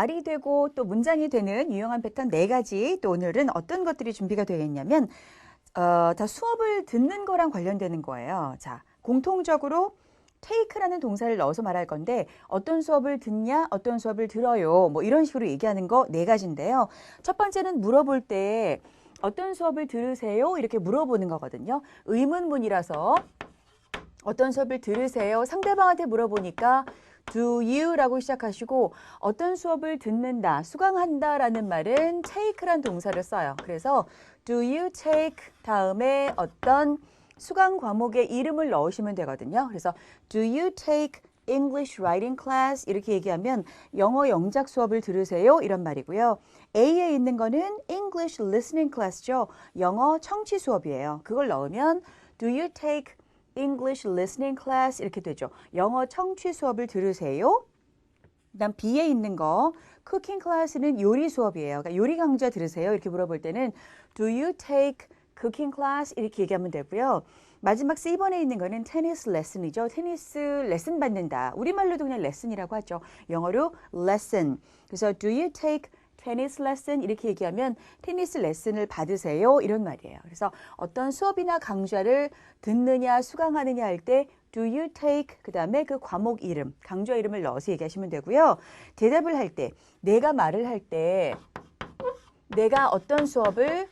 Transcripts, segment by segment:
말이 되고 또 문장이 되는 유용한 패턴 네 가지 또 오늘은 어떤 것들이 준비가 되어 있냐면 어, 다 수업을 듣는 거랑 관련되는 거예요. 자, 공통적으로 take라는 동사를 넣어서 말할 건데 어떤 수업을 듣냐, 어떤 수업을 들어요. 뭐 이런 식으로 얘기하는 거 네 가지인데요. 첫 번째는 물어볼 때 어떤 수업을 들으세요? 이렇게 물어보는 거거든요. 의문문이라서 어떤 수업을 들으세요? 상대방한테 물어보니까 do you라고 시작하시고 어떤 수업을 듣는다, 수강한다 라는 말은 take란 동사를 써요. 그래서 do you take 다음에 어떤 수강 과목의 이름을 넣으시면 되거든요. 그래서 do you take English writing class 이렇게 얘기하면 영어 영작 수업을 들으세요 이런 말이고요. A에 있는 거는 English listening class죠. 영어 청취 수업이에요. 그걸 넣으면 do you take English listening class 이렇게 되죠. 영어 청취 수업을 들으세요. 그다음 B에 있는 거 cooking class는 요리 수업이에요. 그러니까 요리 강좌 들으세요. 이렇게 물어볼 때는 do you take cooking class 이렇게 얘기하면 되고요. 마지막 C번에 있는 거는 테니스 레슨이죠. 테니스 레슨 받는다. 우리말로도 그냥 레슨이라고 하죠. 영어로 lesson. 그래서 do you take 테니스 레슨 이렇게 얘기하면 테니스 레슨을 받으세요 이런 말이에요. 그래서 어떤 수업이나 강좌를 듣느냐 수강하느냐 할 때 do you take 그 다음에 그 과목 이름, 강좌 이름을 넣어서 얘기하시면 되고요. 대답을 할 때 내가 말을 할 때 내가 어떤 수업을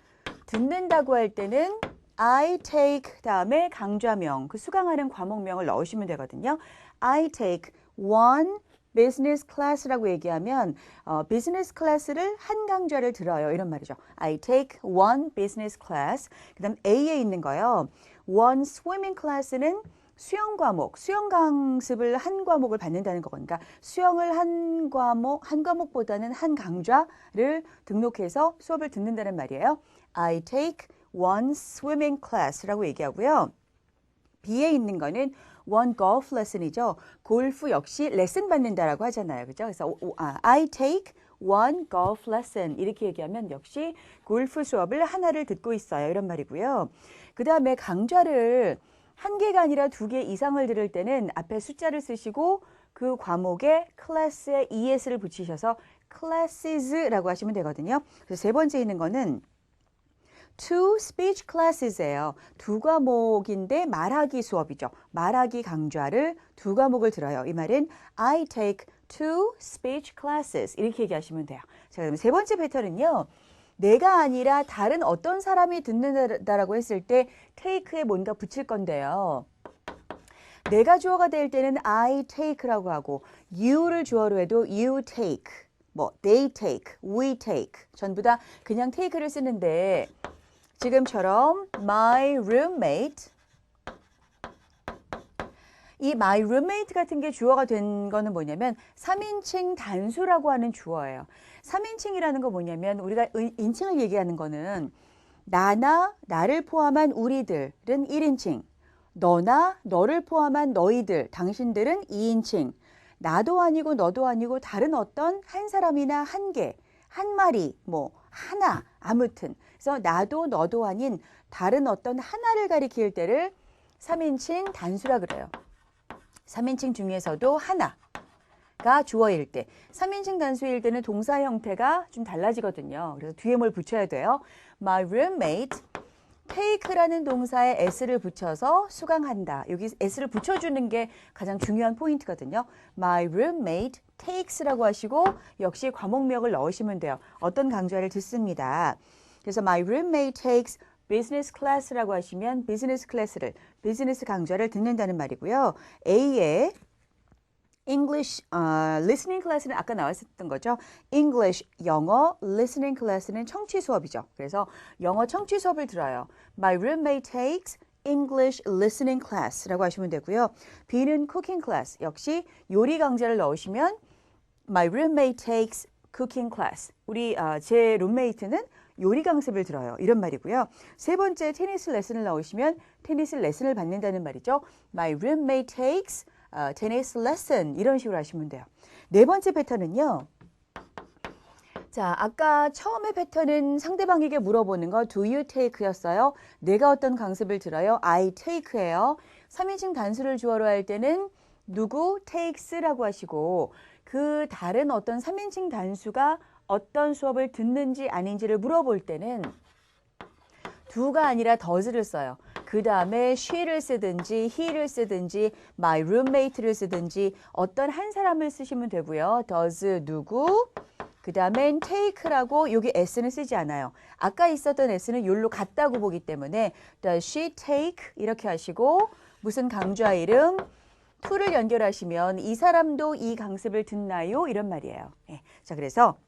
듣는다고 할 때는 I take 다음에 강좌명, 그 수강하는 과목명을 넣으시면 되거든요. I take one business class라고 얘기하면 어, 비즈니스 클래스를 한 강좌를 들어요. 이런 말이죠. I take one business class. 그다음 A에 있는 거요. one swimming class는 수영 과목, 수영 강습을 한 과목을 받는다는 거니까 수영을 한 과목, 한 과목보다는 한 강좌를 등록해서 수업을 듣는다는 말이에요. I take one swimming class라고 얘기하고요. B에 있는 거는 one golf lesson이죠. 골프 역시 레슨 받는다라고 하잖아요. 그죠? 그래서 아, I take one golf lesson 이렇게 얘기하면 역시 골프 수업을 하나를 듣고 있어요. 이런 말이고요. 그 다음에 강좌를 한 개가 아니라 두 개 이상을 들을 때는 앞에 숫자를 쓰시고 그 과목에 클래스에 es를 붙이셔서 classes라고 하시면 되거든요. 그래서 세 번째 있는 거는 two speech classes예요. 두 과목인데 말하기 수업이죠. 말하기 강좌를 두 과목을 들어요. 이 말은 I take two speech classes 이렇게 얘기하시면 돼요. 자, 그럼 세 번째 패턴은요. 내가 아니라 다른 어떤 사람이 듣는다라고 했을 때 take에 뭔가 붙일 건데요. 내가 주어가 될 때는 I take라고 하고 you를 주어로 해도 you take, 뭐 they take, we take 전부 다 그냥 take를 쓰는데 지금처럼 my roommate 이 my roommate 같은 게 주어가 된 거는 뭐냐면 3인칭 단수라고 하는 주어예요. 3인칭이라는 거 뭐냐면 우리가 인칭을 얘기하는 거는 나나 나를 포함한 우리들은 1인칭, 너나 너를 포함한 너희들, 당신들은 2인칭, 나도 아니고 너도 아니고 다른 어떤 한 사람이나 한 개, 한 마리, 뭐 하나, 아무튼 그래서 나도 너도 아닌 다른 어떤 하나를 가리킬 때를 3인칭 단수라 그래요. 3인칭 중에서도 하나가 주어일 때 3인칭 단수일 때는 동사 형태가 좀 달라지거든요. 그래서 뒤에 뭘 붙여야 돼요. My roommate take라는 동사에 s를 붙여서 수강한다. 여기 s를 붙여주는 게 가장 중요한 포인트거든요. My roommate takes라고 하시고 역시 과목명을 넣으시면 돼요. 어떤 강좌를 듣습니다. 그래서 my roommate takes business class라고 하시면 비즈니스 클래스를 비즈니스 강좌를 듣는다는 말이고요. A의 English 어, listening class는 아까 나왔었던 거죠. English 영어 listening class는 청취 수업이죠. 그래서 영어 청취 수업을 들어요. My roommate takes English listening class라고 하시면 되고요. B는 cooking class 역시 요리 강좌를 넣으시면 My roommate takes cooking class. 우리 어, 제 룸메이트는 요리 강습을 들어요. 이런 말이고요. 세 번째 테니스 레슨을 넣으시면 테니스 레슨을 받는다는 말이죠. My roommate takes uh, tennis lesson 이런 식으로 하시면 돼요. 네 번째 패턴은요. 자, 아까 처음에 패턴은 상대방에게 물어보는 거 do you take였어요. 내가 어떤 강습을 들어요? I take예요. 3인칭 단수를 주어로 할 때는 누구 takes라고 하시고 그 다른 어떤 3인칭 단수가 어떤 수업을 듣는지 아닌지를 물어볼 때는 두가 아니라 does를 써요. 그 다음에 she를 쓰든지 he를 쓰든지 my roommate를 쓰든지 어떤 한 사람을 쓰시면 되고요. does 누구 그 다음엔 take라고 여기 s는 쓰지 않아요. 아까 있었던 s는 요로 같다고 보기 때문에 does she take 이렇게 하시고 무슨 강좌 이름 to를 연결하시면 이 사람도 이 강습을 듣나요? 이런 말이에요. 예. 자 그래서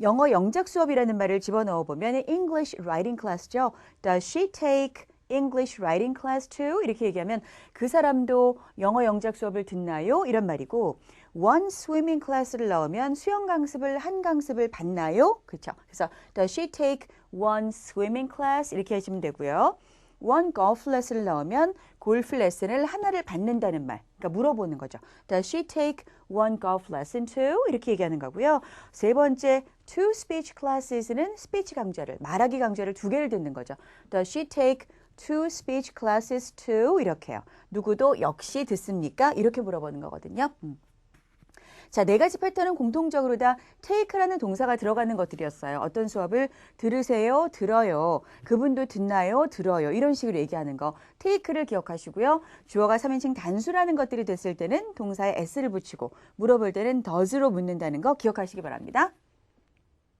영어 영작 수업이라는 말을 집어넣어 보면 English writing class죠. Does she take English writing class too? 이렇게 얘기하면 그 사람도 영어 영작 수업을 듣나요? 이런 말이고 one swimming class를 넣으면 수영 강습을 한 강습을 받나요? 그렇죠. 그래서 does she take one swimming class 이렇게 하시면 되고요. One golf lesson을 넣으면 골프 레슨을 하나를 받는다는 말. 그러니까 물어보는 거죠. Does she take one golf lesson too? 이렇게 얘기하는 거고요. 세 번째, two speech classes는 스피치 강좌를, 말하기 강좌를 두 개를 듣는 거죠. Does she take two speech classes too? 이렇게요. 누구도 역시 듣습니까? 이렇게 물어보는 거거든요. 음. 자, 네 가지 패턴은 공통적으로 다 take라는 동사가 들어가는 것들이었어요. 어떤 수업을 들으세요, 들어요. 그분도 듣나요, 들어요. 이런 식으로 얘기하는 거. take를 기억하시고요. 주어가 3인칭 단수라는 것들이 됐을 때는 동사에 s를 붙이고 물어볼 때는 does로 묻는다는 거 기억하시기 바랍니다.